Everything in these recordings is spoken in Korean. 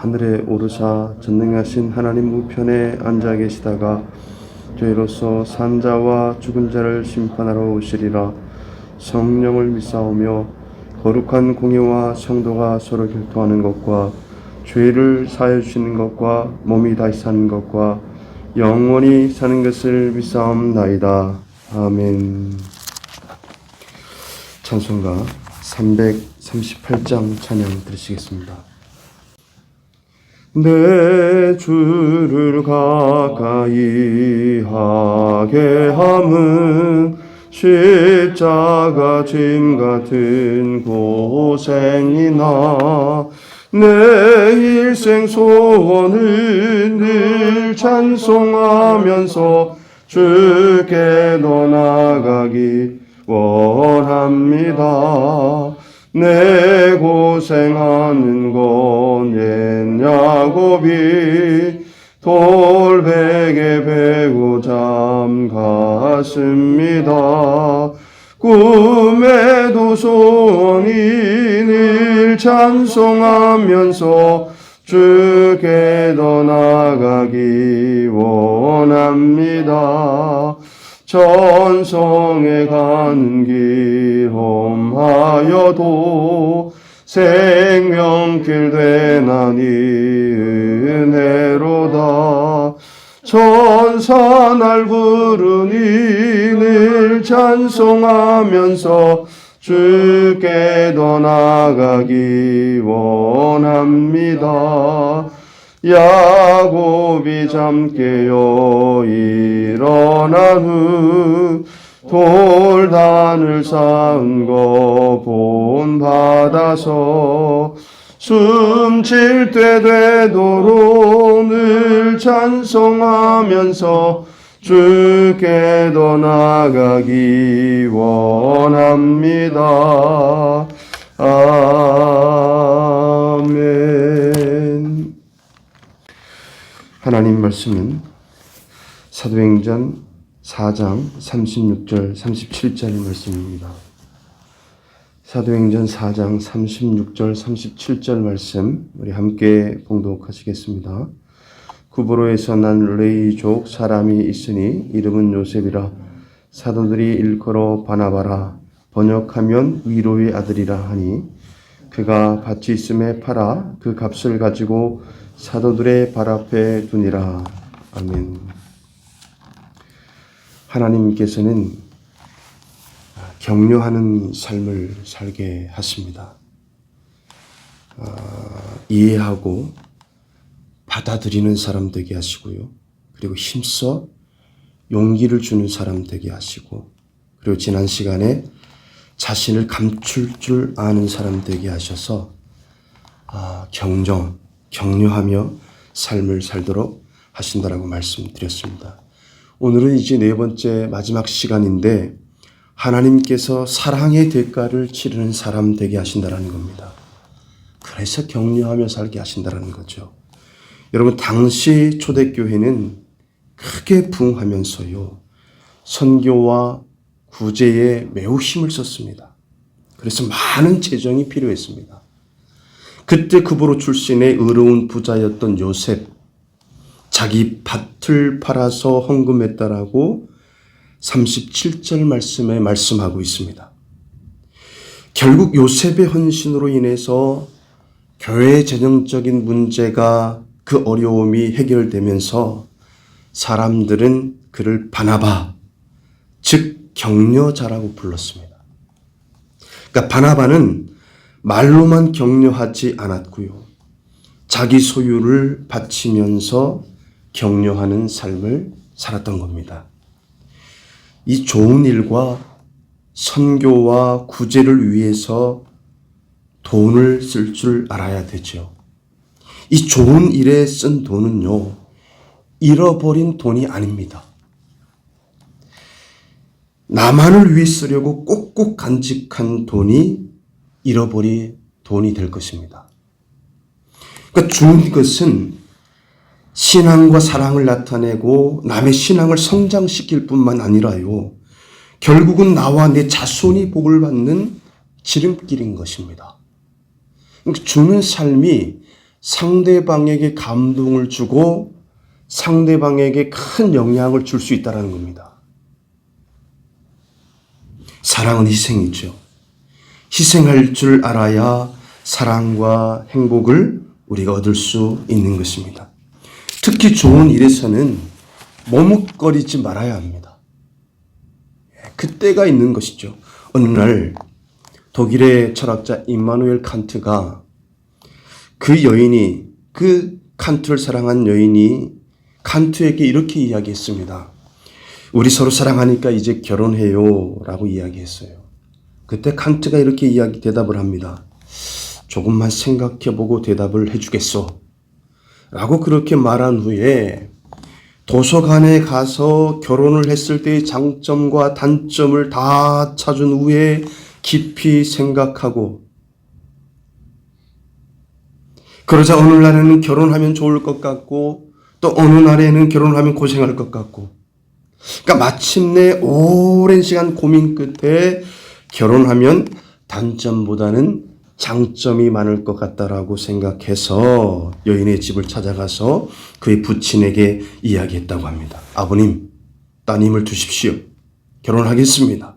하늘에 오르사 전능하신 하나님 우편에 앉아 계시다가 죄로서 산자와 죽은 자를 심판하러 오시리라. 성령을 믿사오며 거룩한 공예와 성도가 서로 결통하는 것과 죄를 사해 주시는 것과 몸이 다시 사는 것과 영원히 사는 것을 믿사옵나이다. 아멘. 찬송가 338장 찬양 들으시겠습니다. 내 주를 가까이 하게 함은 십자가 짐 같은 고생이나 내 일생 소원을 늘 찬송하면서 주께로 나가기 원합니다. 내 고생하는 건 옛 야곱이 돌베개 베고 잠갔습니다. 꿈에도 소원이 늘 찬송하면서 주께로 나가기 원합니다. 전성에 가는 길 험하여도 생명길 되나니 은혜로다. 천사 날 부르니 늘 찬송하면서 주께도 나가기 원합니다 야곱이 잠깨어 일어난 후 돌단을 쌓은 거 본 받아서 숨질 때 되도록 늘 찬송하면서 주께도 나가기 원합니다. 아멘. 하나님 말씀은 사도행전 4장 36절 37절의 말씀입니다. 사도행전 4장 36절 37절 말씀 우리 함께 봉독하시겠습니다. 구브로에서 난 레이족 사람이 있으니 이름은 요셉이라 사도들이 일컬어 바나바라 번역하면 위로의 아들이라 하니 그가 밭이 있음에 팔아 그 값을 가지고 사도들의 발 앞에 두니라 아멘. 하나님께서는 격려하는 삶을 살게 하십니다. 아, 이해하고 받아들이는 사람 되게 하시고요. 그리고 힘써 용기를 주는 사람 되게 하시고, 그리고 지난 시간에 자신을 감출 줄 아는 사람 되게 하셔서 아, 경정, 격려하며 삶을 살도록 하신다라고 말씀드렸습니다. 오늘은 이제 네 번째 마지막 시간인데 하나님께서 사랑의 대가를 치르는 사람 되게 하신다라는 겁니다. 그래서 격려하며 살게 하신다라는 거죠. 여러분 당시 초대교회는 크게 부흥하면서요. 선교와 구제에 매우 힘을 썼습니다. 그래서 많은 재정이 필요했습니다. 그때 급으로 출신의 의로운 부자였던 요셉, 자기 밭을 팔아서 헌금했다라고 37절 말씀에 말씀하고 있습니다. 결국 요셉의 헌신으로 인해서 교회 재정적인 문제가 그 어려움이 해결되면서 사람들은 그를 바나바, 즉 격려자라고 불렀습니다. 그러니까 바나바는 말로만 격려하지 않았고요. 자기 소유를 바치면서 격려하는 삶을 살았던 겁니다. 이 좋은 일과 선교와 구제를 위해서 돈을 쓸 줄 알아야 되죠. 이 좋은 일에 쓴 돈은요, 잃어버린 돈이 아닙니다. 나만을 위해 쓰려고 꼭꼭 간직한 돈이 잃어버린 돈이 될 것입니다. 그러니까 주는 것은 신앙과 사랑을 나타내고 남의 신앙을 성장시킬 뿐만 아니라요. 결국은 나와 내 자손이 복을 받는 지름길인 것입니다. 그러니까 주는 삶이 상대방에게 감동을 주고 상대방에게 큰 영향을 줄 수 있다는 겁니다. 사랑은 희생이죠. 희생할 줄 알아야 사랑과 행복을 우리가 얻을 수 있는 것입니다. 특히 좋은 일에서는 머뭇거리지 말아야 합니다. 그때가 있는 것이죠. 어느 날 독일의 철학자 임마누엘 칸트가 그 여인이 그 칸트를 사랑한 여인이 칸트에게 이렇게 이야기했습니다. 우리 서로 사랑하니까 이제 결혼해요. 라고 이야기했어요. 그때 칸트가 이렇게 이야기, 대답을 합니다. 조금만 생각해보고 대답을 해주겠소. 라고 그렇게 말한 후에 도서관에 가서 결혼을 했을 때의 장점과 단점을 다 찾은 후에 깊이 생각하고 그러자 어느 날에는 결혼하면 좋을 것 같고 또 어느 날에는 결혼하면 고생할 것 같고 그러니까 마침내 오랜 시간 고민 끝에 결혼하면 단점보다는 장점이 많을 것 같다라고 생각해서 여인의 집을 찾아가서 그의 부친에게 이야기했다고 합니다. 아버님, 따님을 두십시오. 결혼하겠습니다.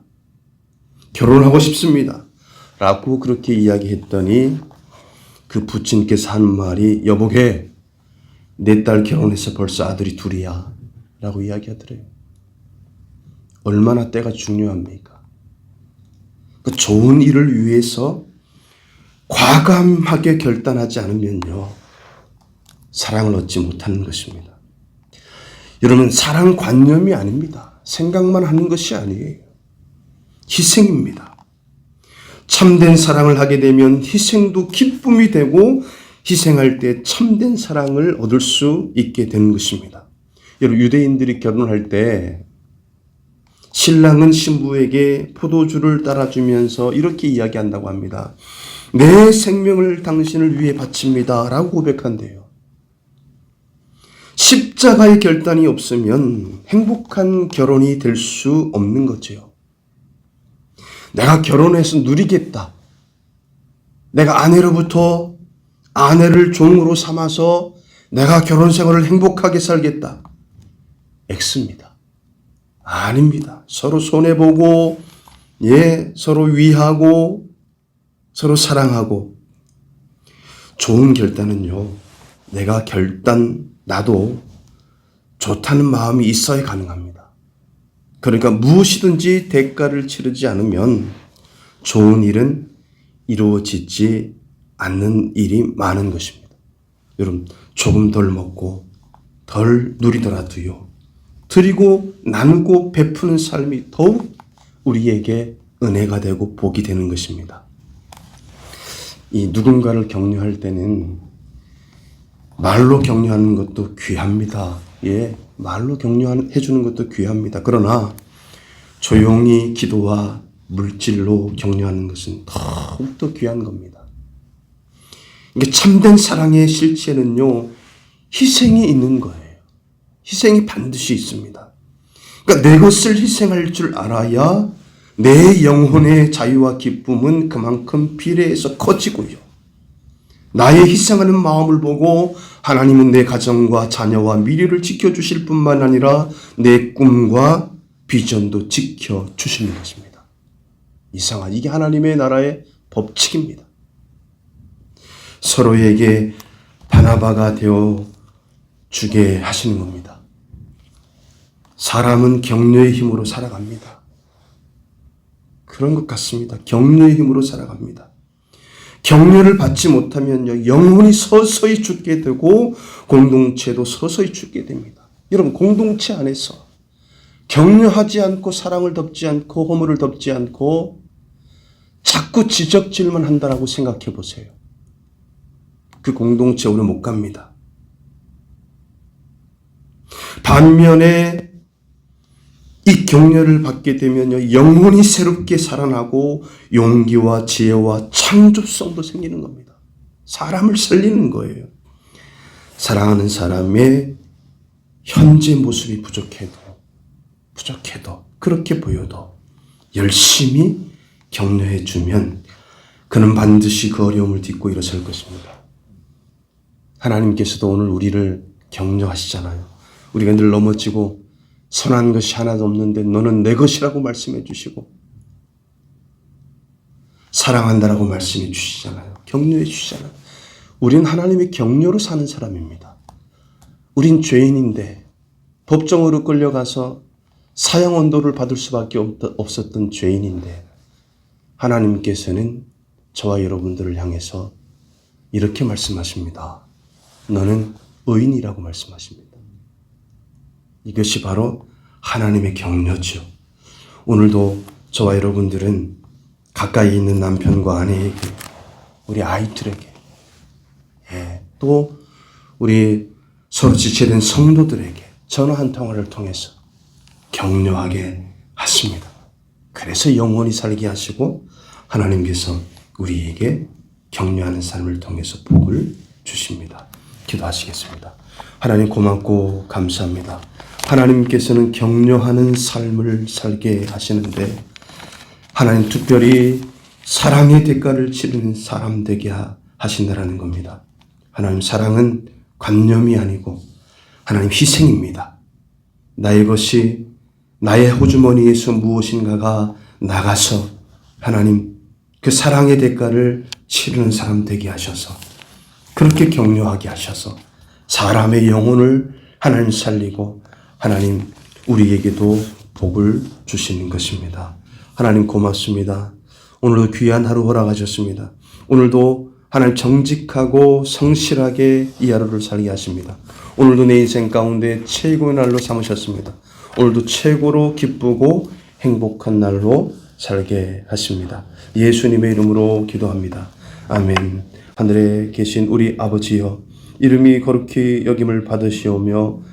결혼하고 싶습니다. 라고 그렇게 이야기했더니 그 부친께서 한 말이 여보게 내 딸 결혼해서 벌써 아들이 둘이야. 라고 이야기하더래요. 얼마나 때가 중요합니까? 그 좋은 일을 위해서 과감하게 결단하지 않으면요. 사랑을 얻지 못하는 것입니다. 여러분, 사랑 관념이 아닙니다. 생각만 하는 것이 아니에요. 희생입니다. 참된 사랑을 하게 되면 희생도 기쁨이 되고 희생할 때 참된 사랑을 얻을 수 있게 되는 것입니다. 여러분, 유대인들이 결혼할 때 신랑은 신부에게 포도주를 따라주면서 이렇게 이야기한다고 합니다. 내 생명을 당신을 위해 바칩니다. 라고 고백한대요. 십자가의 결단이 없으면 행복한 결혼이 될 수 없는 거지요. 내가 결혼해서 누리겠다. 내가 아내로부터 아내를 종으로 삼아서 내가 결혼 생활을 행복하게 살겠다. X입니다. 아닙니다. 서로 손해보고, 예, 서로 위하고, 서로 사랑하고, 좋은 결단은요, 내가 결단, 나도 좋다는 마음이 있어야 가능합니다. 그러니까 무엇이든지 대가를 치르지 않으면 좋은 일은 이루어지지 않는 일이 많은 것입니다. 여러분, 조금 덜 먹고 덜 누리더라도요. 드리고 나누고 베푸는 삶이 더욱 우리에게 은혜가 되고 복이 되는 것입니다. 이 누군가를 격려할 때는 말로 격려하는 것도 귀합니다. 예, 말로 격려해 주는 것도 귀합니다. 그러나 조용히 기도와 물질로 격려하는 것은 더욱더 귀한 겁니다. 이게 참된 사랑의 실체는요, 희생이 있는 거예요. 희생이 반드시 있습니다. 그러니까 내 것을 희생할 줄 알아야 내 영혼의 자유와 기쁨은 그만큼 비례해서 커지고요. 나의 희생하는 마음을 보고 하나님은 내 가정과 자녀와 미래를 지켜주실 뿐만 아니라 내 꿈과 비전도 지켜주시는 것입니다. 이상한 이게 하나님의 나라의 법칙입니다. 서로에게 바나바가 되어 주게 하시는 겁니다. 사람은 격려의 힘으로 살아갑니다. 그런 것 같습니다. 격려의 힘으로 살아갑니다. 격려를 받지 못하면요, 영혼이 서서히 죽게 되고 공동체도 서서히 죽게 됩니다. 여러분, 공동체 안에서 격려하지 않고 사랑을 덮지 않고 허물을 덮지 않고 자꾸 지적질만 한다라고 생각해 보세요. 그 공동체 오래 못 갑니다. 반면에 이 격려를 받게 되면요, 영혼이 새롭게 살아나고 용기와 지혜와 창조성도 생기는 겁니다. 사람을 살리는 거예요. 사랑하는 사람의 현재 모습이 부족해도, 부족해도, 그렇게 보여도 열심히 격려해 주면 그는 반드시 그 어려움을 딛고 일어설 것입니다. 하나님께서도 오늘 우리를 격려하시잖아요. 우리가 늘 넘어지고 선한 것이 하나도 없는데 너는 내 것이라고 말씀해 주시고 사랑한다라고 말씀해 주시잖아요. 격려해 주시잖아요. 우리는 하나님의 격려로 사는 사람입니다. 우린 죄인인데 법정으로 끌려가서 사형 언도를 받을 수밖에 없- 없었던 죄인인데 하나님께서는 저와 여러분들을 향해서 이렇게 말씀하십니다. 너는 의인이라고 말씀하십니다. 이것이 바로 하나님의 격려죠. 오늘도 저와 여러분들은 가까이 있는 남편과 아내에게, 우리 아이들에게, 예, 또 우리 서로 지체된 성도들에게 전화 한 통화를 통해서 격려하게 하십니다. 그래서 영원히 살게 하시고 하나님께서 우리에게 격려하는 삶을 통해서 복을 주십니다. 기도하시겠습니다. 하나님 고맙고 감사합니다. 하나님께서는 격려하는 삶을 살게 하시는데 하나님 특별히 사랑의 대가를 치르는 사람 되게 하- 하신다라는 겁니다. 하나님 사랑은 관념이 아니고 하나님 희생입니다. 나의 것이 나의 호주머니에서 무엇인가가 나가서 하나님 그 사랑의 대가를 치르는 사람 되게 하셔서 그렇게 격려하게 하셔서 사람의 영혼을 하나님 살리고 하나님 우리에게도 복을 주시는 것입니다. 하나님 고맙습니다. 오늘도 귀한 하루 허락하셨습니다. 오늘도 하나님 정직하고 성실하게 이 하루를 살게 하십니다. 오늘도 내 인생 가운데 최고의 날로 삼으셨습니다. 오늘도 최고로 기쁘고 행복한 날로 살게 하십니다. 예수님의 이름으로 기도합니다. 아멘. 하늘에 계신 우리 아버지여, 이름이 거룩히 여김을 받으시오며,